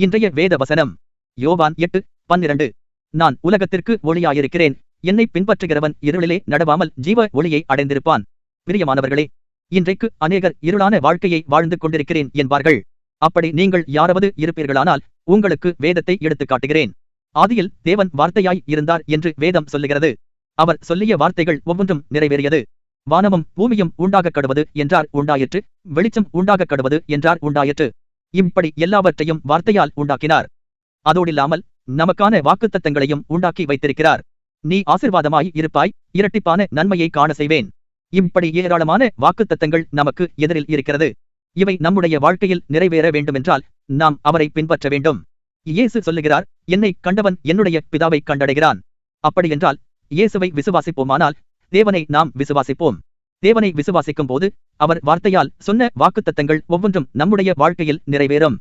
இன்றைய வேத வசனம் யோவான் எட்டு பன்னிரண்டு. நான் உலகத்திற்கு ஒளியாயிருக்கிறேன். என்னை பின்பற்றுகிறவன் இருளிலே நடவாமல் ஜீவ ஒளியை அடைந்திருப்பான். பிரியமானவர்களே இன்றைக்கு அநேகர் இருளான வாழ்க்கையை வாழ்ந்து கொண்டிருக்கிறேன் என்பார்கள். அப்படி நீங்கள் யாராவது இருப்பீர்களானால் உங்களுக்கு வேதத்தை எடுத்துக் காட்டுகிறேன். ஆதியில் தேவன் வார்த்தையாய் இருந்தார் என்று வேதம் சொல்லுகிறது. அவர் சொல்லிய வார்த்தைகள் ஒவ்வொன்றும் நிறைவேறியது. வானமும் பூமியும் உண்டாகக் கடுவது என்றார் உண்டாயிற்று வெளிச்சம் உண்டாகக் கடுவது என்றார் உண்டாயிற்று. இப்படி எல்லாவற்றையும் வார்த்தையால் உண்டாக்கினார். அதோடில்லாமல் நமக்கான வாக்குத்தத்தங்களையும் உண்டாக்கி வைத்திருக்கிறார். நீ ஆசிர்வாதமாய் இருப்பாய் இரட்டிப்பான நன்மையை காண செய்வேன். இப்படி ஏராளமான வாக்குத்தத்தங்கள் நமக்கு எதிரில் இருக்கிறது. இவை நம்முடைய வாழ்க்கையில் நிறைவேற வேண்டுமென்றால் நாம் அவரை பின்பற்ற வேண்டும். இயேசு சொல்லுகிறார் என்னை கண்டவன் என்னுடைய பிதாவை கண்டடைகிறான். அப்படியென்றால் இயேசுவை விசுவாசிப்போமானால் தேவனை நாம் விசுவாசிப்போம். தேவனை விசுவாசிக்கும் போது அவர் வார்த்தையால் சொன்ன வாக்குத்தத்தங்கள் ஒவ்வொன்றும் நம்முடைய வாழ்க்கையில் நிறைவேறும்.